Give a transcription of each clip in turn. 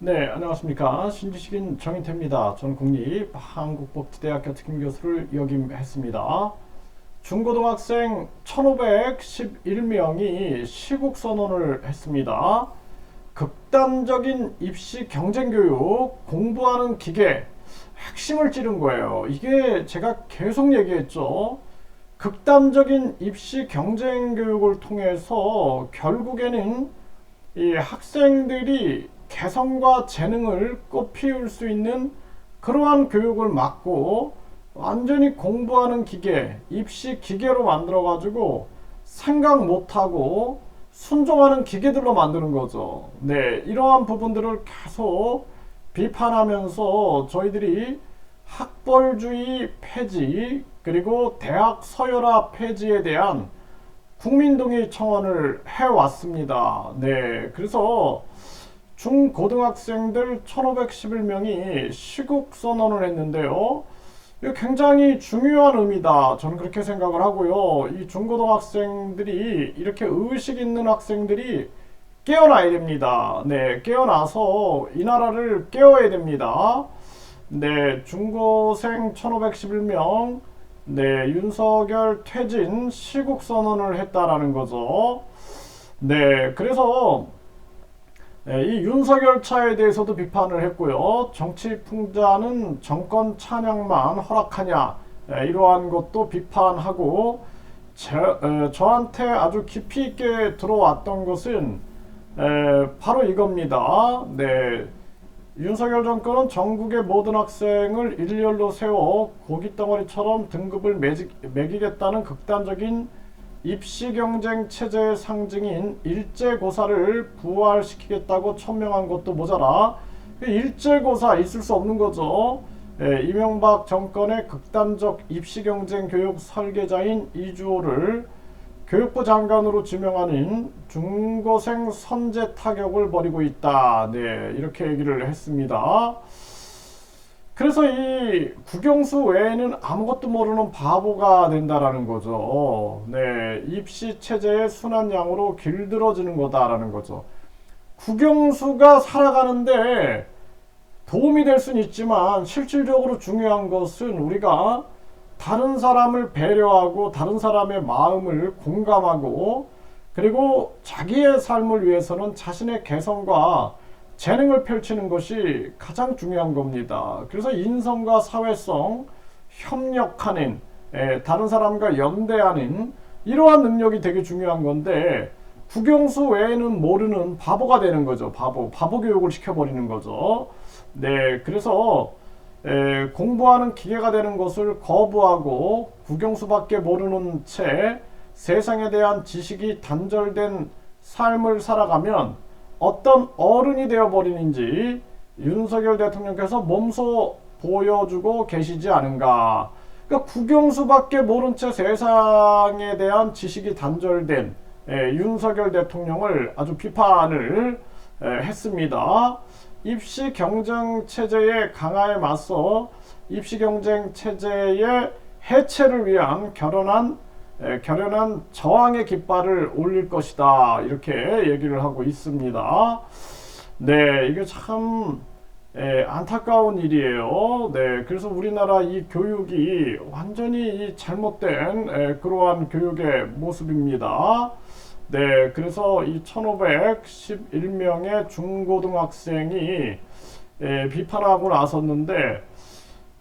네, 안녕하십니까. 신지식인 정인태입니다. 저는 국립 한국복지대학교 특임교수를 역임했습니다. 중고등학생 1511명이 시국선언을 했습니다. 극단적인 입시 경쟁교육, 공부하는 기계, 핵심을 찌른 거예요. 이게 제가 계속 얘기했죠. 극단적인 입시 경쟁교육을 통해서 결국에는 이 학생들이 개성과 재능을 꽃피울 수 있는 그러한 교육을 막고 완전히 공부하는 기계, 입시 기계로 만들어 가지고 생각 못하고 순종하는 기계들로 만드는 거죠. 네, 이러한 부분들을 계속 비판하면서 저희들이 학벌주의 폐지 그리고 대학 서열화 폐지에 대한 국민동의 청원을 해왔습니다. 네, 그래서 중고등학생들 1511명이 시국 선언을 했는데요. 이거 굉장히 중요한 의미다. 저는 그렇게 생각을 하고요. 이 중고등학생들이 이렇게 의식 있는 학생들이 깨어나야 됩니다. 네, 깨어나서 이 나라를 깨워야 됩니다. 네, 중고생 1511명, 네, 윤석열 퇴진 시국 선언을 했다라는 거죠. 네, 그래서 네, 이 윤석열 차에 대해서도 비판을 했고요. 정치 풍자는 정권 찬양만 허락하냐 네, 이러한 것도 비판하고 제, 에, 저한테 아주 깊이 있게 들어왔던 것은 에, 바로 이겁니다. 네, 윤석열 정권은 전국의 모든 학생을 일렬로 세워 고깃덩어리처럼 등급을 매직, 매기겠다는 극단적인 입시 경쟁 체제의 상징인 일제고사를 부활시키겠다고 천명한 것도 모자라 일제고사 있을 수 없는 거죠. 예, 이명박 정권의 극단적 입시 경쟁 교육 설계자인 이주호를 교육부 장관으로 지명하는 중고생 선제 타격을 벌이고 있다. 네, 이렇게 얘기를 했습니다. 그래서 이 국영수 외에는 아무것도 모르는 바보가 된다라는 거죠. 네, 입시 체제의 순한 양으로 길들어지는 거다라는 거죠. 국영수가 살아가는데 도움이 될 수는 있지만 실질적으로 중요한 것은 우리가 다른 사람을 배려하고 다른 사람의 마음을 공감하고 그리고 자기의 삶을 위해서는 자신의 개성과 재능을 펼치는 것이 가장 중요한 겁니다. 그래서 인성과 사회성, 협력하는, 에, 다른 사람과 연대하는 이러한 능력이 되게 중요한 건데 국영수 외에는 모르는 바보가 되는 거죠. 바보, 바보 교육을 시켜버리는 거죠. 네, 그래서 에, 공부하는 기계가 되는 것을 거부하고 국영수밖에 모르는 채 세상에 대한 지식이 단절된 삶을 살아가면 어떤 어른이 되어버리는지 윤석열 대통령께서 몸소 보여주고 계시지 않은가. 그러니까 국영수밖에 모른 채 세상에 대한 지식이 단절된 예, 윤석열 대통령을 아주 비판을 예, 했습니다. 입시 경쟁 체제의 강화에 맞서 입시 경쟁 체제의 해체를 위한 결혼한 예, 결연한 저항의 깃발을 올릴 것이다 이렇게 얘기를 하고 있습니다. 네, 이게 참 예, 안타까운 일이에요. 네, 그래서 우리나라 이 교육이 완전히 잘못된 예, 그러한 교육의 모습입니다. 네, 그래서 이 1511명의 중고등학생이 예, 비판하고 나섰는데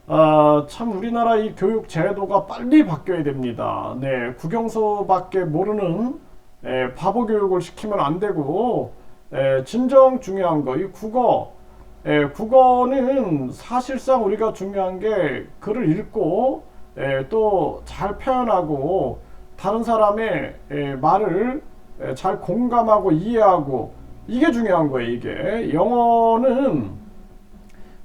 아, 참 우리나라 이 교육 제도가 빨리 바뀌어야 됩니다. 네, 국영수밖에 모르는 에, 바보 교육을 시키면 안 되고 에, 진정 중요한 거 이 국어 에, 국어는 사실상 우리가 중요한 게 글을 읽고 또 잘 표현하고 다른 사람의 에, 말을 에, 잘 공감하고 이해하고 이게 중요한 거예요. 이게 영어는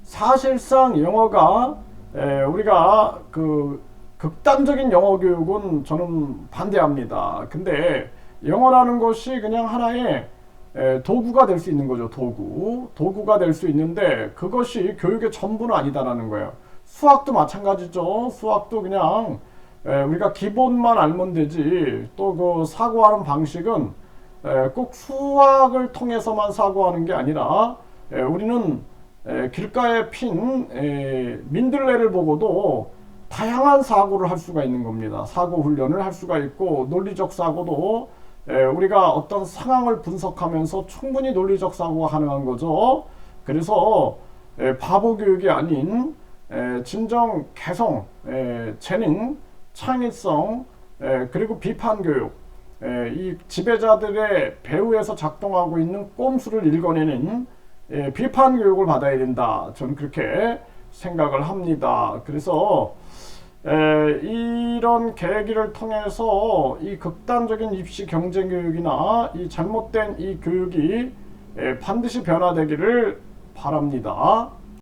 사실상 영어가 에, 우리가 그 극단적인 영어 교육은 저는 반대합니다. 근데 영어라는 것이 그냥 하나의 에, 도구가 될 수 있는 거죠. 도구. 도구가 될 수 있는데 그것이 교육의 전부는 아니다라는 거예요. 수학도 마찬가지죠. 수학도 그냥 에, 우리가 기본만 알면 되지. 또 그 사고하는 방식은 에, 꼭 수학을 통해서만 사고하는 게 아니라 에, 우리는 에, 길가에 핀 에, 민들레를 보고도 다양한 사고를 할 수가 있는 겁니다. 사고 훈련을 할 수가 있고 논리적 사고도 에, 우리가 어떤 상황을 분석하면서 충분히 논리적 사고가 가능한 거죠. 그래서 에, 바보 교육이 아닌 에, 진정 개성, 에, 재능, 창의성, 에, 그리고 비판 교육, 에, 이 지배자들의 배후에서 작동하고 있는 꼼수를 읽어내는 에, 비판 교육을 받아야 된다. 저는 그렇게 생각을 합니다. 그래서 에, 이런 계기를 통해서 이 극단적인 입시 경쟁 교육이나 이 잘못된 이 교육이 에, 반드시 변화되기를 바랍니다.